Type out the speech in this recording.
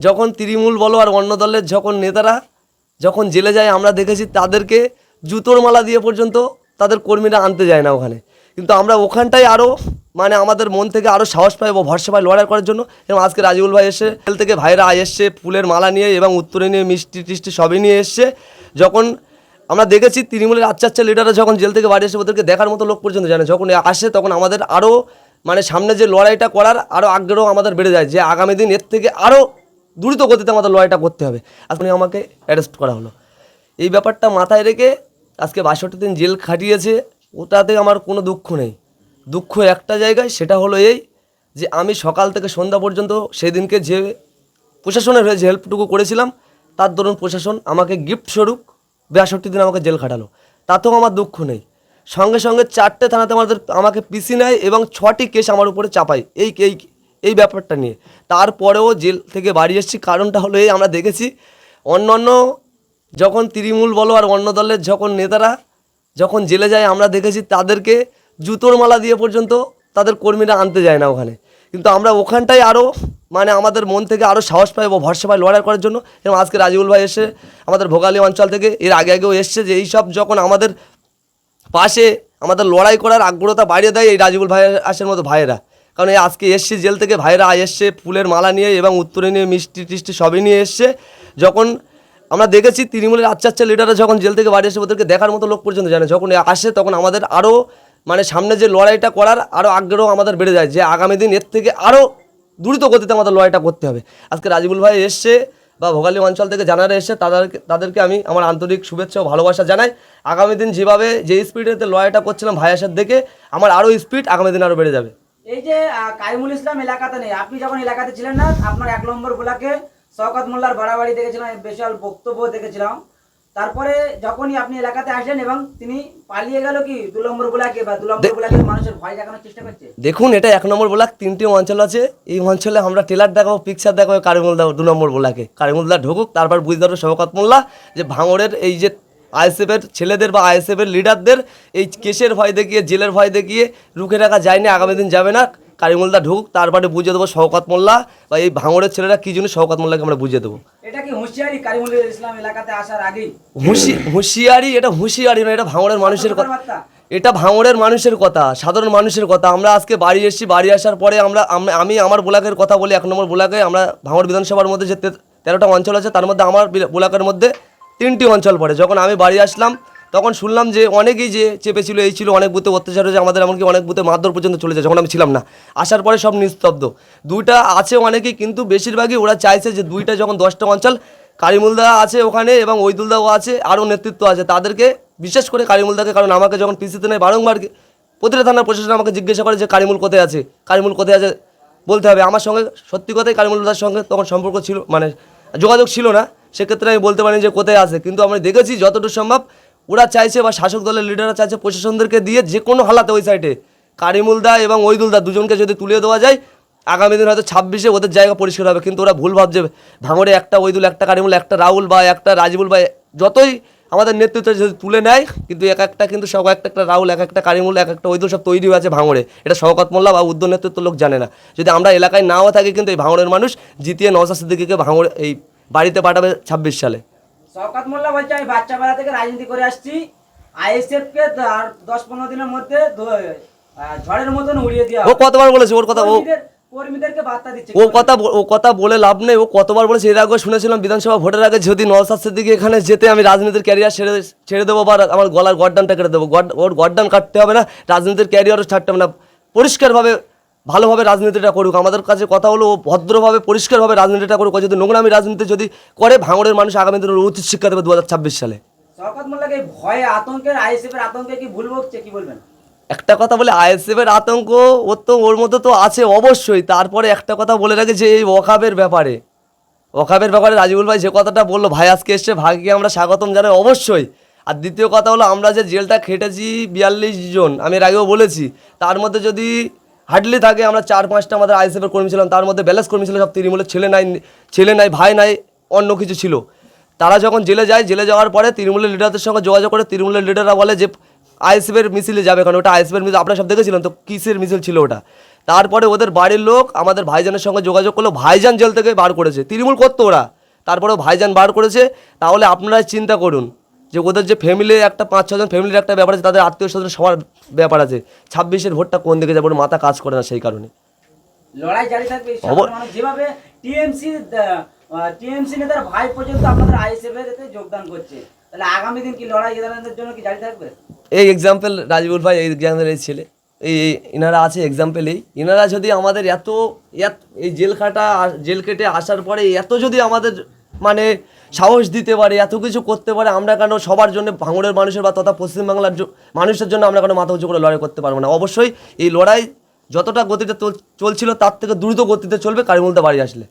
যখন তৃণমূল বলো আর অন্য দলের যখন নেতারা যখন জেলে যায়, আমরা দেখেছি তাদেরকে জুতোর মালা দিয়ে পর্যন্ত তাদের কর্মীরা আনতে যায় না ওখানে। কিন্তু আমরা ওখানটাই আরও মানে আমাদের মন থেকে আরও সাহস পাই ও ভরসা পাই লড়াই করার জন্য। এবং আজকে রাজিউল ভাই এসে, জেল থেকে ভাইরা এসছে, ফুলের মালা নিয়ে এবং উত্তরে নিয়ে মিষ্টি টিষ্টি সবই নিয়ে এসছে। যখন আমরা দেখেছি তৃণমূলের আচ্ছা আচ্ছা লিডাররা যখন জেল থেকে বাড়ি এসে ওদেরকে দেখার মতো লোক পর্যন্ত জানে যখন আসে, তখন আমাদের আরও মানে সামনে যে লড়াইটা করার আরও আগ্রহ আমাদের বেড়ে যায় যে আগামী দিন এর থেকে আরও দ্রুত গতিতে আমাদের লড়াইটা করতে হবে। আজকে আমাকে অ্যারেস্ট করা হলো। এই ব্যাপারটা মাথায় রেখে আজকে বাষট্টি দিন জেল খাটিয়েছে, ওটাতে আমার কোনো দুঃখ নেই। দুঃখ একটা জায়গায়, সেটা হলো এই যে আমি সকাল থেকে সন্ধ্যা পর্যন্ত সেদিনকে যে প্রশাসনের হয়ে যে হেল্পটুকু করেছিলাম, তার দরুন প্রশাসন আমাকে গিফট স্বরূপ বাষট্টি দিন আমাকে জেল খাটালো। তাতেও আমার দুঃখ নেই। সঙ্গে সঙ্গে চারটে থানাতে আমাদের, আমাকে পিসি নেয় এবং ছটি কেস আমার উপরে চাপায়। এই এই এই ব্যাপারটা নিয়ে। তারপরেও জেল থেকে বাড়ি এসেছি, কারণটা হলো এই, আমরা দেখেছি অন্য অন্য যখন তৃণমূল বলো আর অন্য দলের যখন নেতারা যখন জেলে যায়, আমরা দেখেছি তাদেরকে জুতোর মালা দিয়ে পর্যন্ত তাদের কর্মীরা আনতে যায় না ওখানে। কিন্তু আমরা ওখানটাই আরও মানে আমাদের মন থেকে আরও সাহস পাই ও ভরসা পাই লড়াই করার জন্য। এবং আজকে রাজিউল ভাই এসে আমাদের ভোগালী অঞ্চল থেকে এর আগে আগেও এসছে যে এইসব যখন আমাদের পাশে আমাদের লড়াই করার আগ্রহতা বাড়িয়ে দেয়, এই রাজিবুল ভাইয়ের আসের মতো ভাইয়েরা। কারণ এই আজকে এসছে জেল থেকে ভাইয়েরা এসছে, ফুলের মালা নিয়ে এবং উত্তরে নিয়ে মিষ্টি টিষ্টি সবই নিয়ে এসছে। যখন আমরা দেখেছি তৃণমূলের আচ্ছা আচ্ছা লিডাররা যখন জেল থেকে বাড়ি এসে ওদেরকে দেখার মতো লোক পর্যন্ত জানে যখন আসে, তখন আমাদের আরও মানে সামনে যে লড়াইটা করার আরও আগ্রহ আমাদের বেড়ে যায় যে আগামী দিন এর থেকে আরও দ্রুত গতিতে আমাদের লড়াইটা করতে হবে। আজকে রাজিবুল ভাই এসছে বা ভোগালী অঞ্চল থেকে জানারা এসে তাদেরকে তাদেরকে আমি আমার আন্তরিক শুভেচ্ছা ও ভালোবাসা জানাই। আগামী দিন যেভাবে যে স্পিডেতে লড়াইটা করছিলাম ভাইয়াসার দেখে আমার আরও স্পিড আগামী দিন আরও বেড়ে যাবে। এই যে কাইমুল ইসলাম এলাকাতে নেই। আপনি যখন এলাকাতে ছিলেন না আপনার এক নম্বর ব্লকে শওকত মোল্লার বাড়াবাড়ি দেখেছিলাম বিশাল বক্তব্য দেখেছিলাম। তারপরে যখনই আপনি এলাকাতে আসলেন এবং তিনি পালিয়ে গেল কি দু নম্বর ব্লকে বা দু নম্বর ব্লকের মানুষের ভয় দেখানোর চেষ্টা করছে? দেখুন এটা এক নম্বর ব্লক তিনটি অঞ্চল আছে। এই অঞ্চলে আমরা ট্রেলার দেখাবো পিকচার দেখাবো কারিমুলদা দু নম্বর ব্লকে কারিমুলদা ঢুকুক তারপর বুঝতে পারব শওকত মোল্লা যে ভাঙড়ের এই যে আইএসএফের ছেলেদের বা আইএসএফের লিডারদের এই কেসের ভয় দেখিয়ে জেলের ভয় দেখিয়ে রুখে রাখা যায়নি আগামী দিন যাবে না। কারিমুলদা ঢুক তারপরে বুঝিয়ে দেবো শওকত মোল্লা বা এই ভাঙড়ের ছেলেরা কী জন্য শওকত মোল্লাকে আমরা বুঝিয়ে দেবো। এটা কি হুঁশিয়ারি কারিমুল ইসলাম এলাকাতে আসার আগেই? হুঁশি হুঁশিয়ারি এটা হুঁশিয়ারি না এটা ভাঙড়ের মানুষের কথা। এটা ভাঙড়ের মানুষের কথা সাধারণ মানুষের কথা। আমরা আজকে বাড়ি এসেছি বাড়ি আসার পরে আমরা আমি আমার ব্লকের কথা বলি এক নম্বর ব্লকে আমরা ভাঙড় বিধানসভার মধ্যে যে তেরোটা অঞ্চল আছে তার মধ্যে আমার বিল- ব্লকের মধ্যে তিনটি অঞ্চল পড়ে। যখন আমি বাড়ি আসলাম, তখন শুনলাম যে অনেকেই যে চেপেছিল, এই ছিল অনেক বুথে অত্যাচার হয়েছে, আমাদের এমনকি অনেক বুথে মারধর পর্যন্ত চলে যায়, যখন আমি ছিলাম না। আসার পরে সব নিস্তব্ধ। দুইটা আছে অনেকেই, কিন্তু বেশিরভাগই ওরা চাইছে যে দুইটা যখন দশটা অঞ্চল কারিমুলদা আছে ওখানে এবং ওইদুলদাও আছে, আরও নেতৃত্ব আছে। তাদেরকে, বিশেষ করে কারিমুলদাকে, কারণ আমাকে যখন পিসিতে নেয়, বারংবার প্রতিটা থানার প্রশাসন আমাকে জিজ্ঞাসা করে যে, কারিমুল কোথায় আছে? কারিমুল কোথায় আছে? বলতে হবে। আমার সঙ্গে, সত্যি কথাই কারিমুলদার সঙ্গে তখন সম্পর্ক ছিল মানে যোগাযোগ ছিল না। সেক্ষেত্রে আমি বলতে পারি যে কোথায় আছে। কিন্তু আমি দেখেছি যতটুকু সম্ভব, ওরা চাইছে বা শাসক দলের লিডাররা চাইছে প্রশাসনদেরকে দিয়ে যে কোনো হালাতে ওই সাইডে কারিমুলদা এবং ওইদুলদা দুজনকে যদি তুলে দেওয়া যায়, আগামী দিন হয়তো ছাব্বিশে ওদের জায়গা পরিষ্কার হবে। কিন্তু ওরা ভুল ভাবছে। ভাঙড়ে একটা, ওইদুল একটা, কারিমুল একটা, রাহুল বা একটা, রাজিবুল বা যতই আমাদের নেতৃত্ব যদি তুলে নেয়, কিন্তু এক একটা কিন্তু সব একটা একটা রাহুল, এক একটা কারিমুল, এক একটা ওইদুল সব তৈরি হয়ে আছে ভাঙড়ে। এটা শওকত মোল্লা বা উদ্যোগ নেতৃত্ব লোক জানে না। যদি আমরা এলাকায় নাও থাকি কিন্তু এই ভাঙড়ের মানুষ জিতিয়ে নওসাদ সিদ্দিকিকে ভাঙড়ে এই বাড়িতে পাঠাবে ছাব্বিশ সালে। শওকত মোল্লা বলছে আমি বাচ্চা বেলা থেকে রাজনীতি করে আসছি। আইএসএফ কে আর দশ পনেরো দিনের মধ্যে ঝড়ের মতন উড়িয়ে দেওয়া ও কতবার বলেছে ওর কথা ও কর্মীদেরকে বার্তা দিচ্ছে ও কথা ও কথা বলে লাভ নেই ও কতবার বলেছে এর আগে শুনেছিলাম বিধানসভা ভোটের আগে যদি নওসাদ সিদ্দিকি এখানে যেতে আমি রাজনীতির ক্যারিয়ার ছেড়ে ছেড়ে দেবো বা আমার গলার গড্ডানটা কেটে দেবো। গড- ওর গড্ডান কাটতে হবে না রাজনীতির ক্যারিয়ারও ছাড়তে হবে না। পরিষ্কারভাবে ভালোভাবে রাজনীতিটা করুক। আমাদের কাছে কথা হলো ভদ্রভাবে পরিষ্কারভাবে রাজনীতিটা করুক। যদি নোংরামি রাজনীতি যদি করে ভাঙড়ের মানুষ আগামী দিনে উচিত শিক্ষা দেবে দু হাজার ছাব্বিশ সালে। ভয়ে আতঙ্কের আইএসএফ এর আতঙ্কে কি ভুল বকছে কি বলবেন? একটা কথা বলে আইএসএফের আতঙ্ক ওর তো ওর মধ্যে তো আছে অবশ্যই। তারপরে একটা কথা বলে রাখে যে এই ওখাবের ব্যাপারে ওখাবের ব্যাপারে রাজিবুল ভাই যে কথাটা বলল ভাই আজকে এসছে ভাইকে আমরা স্বাগতম জানাই অবশ্যই। আর দ্বিতীয় কথা হলো আমরা যে জেলটা খেটেছি বিয়াল্লিশ জন আমি এর আগেও বলেছি তার মধ্যে যদি হার্ডলি থাকে, আমরা চার পাঁচটা আমাদের আইএসএফের কর্মী ছিলাম, তার মধ্যে ব্যালেন্স কর্মী ছিল সব তৃণমূলের ছেলে নাই ছেলে নাই, ভাই নাই, অন্য কিছু ছিল। তারা যখন জেলে যায়, জেলে যাওয়ার পরে তৃণমূলের লিডারদের সঙ্গে যোগাযোগ করে, তৃণমূলের লিডাররা বলে যে, আইএসএফের মিছিলে যাবে কারণ ওটা আইএসএফের মিছিল, আপনারা সব দেখেছিলেন তো, কিসের মিছিল ছিল ওটা? তারপরে ওদের বাড়ির লোক আমাদের ভাইজানের সঙ্গে যোগাযোগ করল, ভাইজান জেল থেকে বার করেছে। তৃণমূল করতো ওরা, তারপরেও ভাইজান বার করেছে, তাহলে আপনারাই চিন্তা করুন। যে ওদের যে ফ্যামিলি একটা পাঁচ ছজন ফ্যামিলির একটা ব্যাপার আছে তাদের আত্মীয় স্বজন সবার ব্যাপার আছে। ছাব্বিশের ভোটটা কোন দিকে যাবে মাথা কাজ করে না সেই কারণে। লড়াই জারি থাকবে যেভাবে টিএমসি টিএমসি নেতার ভাই পর্যন্ত আপনাদের আইএসএফ এতে যোগদান করছে তাহলে আগামী দিন কি লড়াই এদের জন্য কি জারি থাকবে? এই এক্সাম্পল রাজবুল ভাই এই এক্সাম্পল এই ছেলে এই ইনারা আছে এক্সাম্পল এই। ইনারা যদি আমাদের এত এত এই জেল খাটা জেল কেটে আসার পরে এত যদি আমাদের মানে সাহস দিতে পারে, এত কিছু করতে পারে, আমরা কেন সবার জন্য ভাঙড়ের মানুষের বা তথা পশ্চিমবাংলার মানুষের জন্য আমরা কেন মাথা উঁচু করে লড়াই করতে পারব না? অবশ্যই এই লড়াই যতটা গতিতে চল- চলছিল তার থেকে দ্রুত গতিতে চলবে কারিমুলতে বাড়ি আসলে।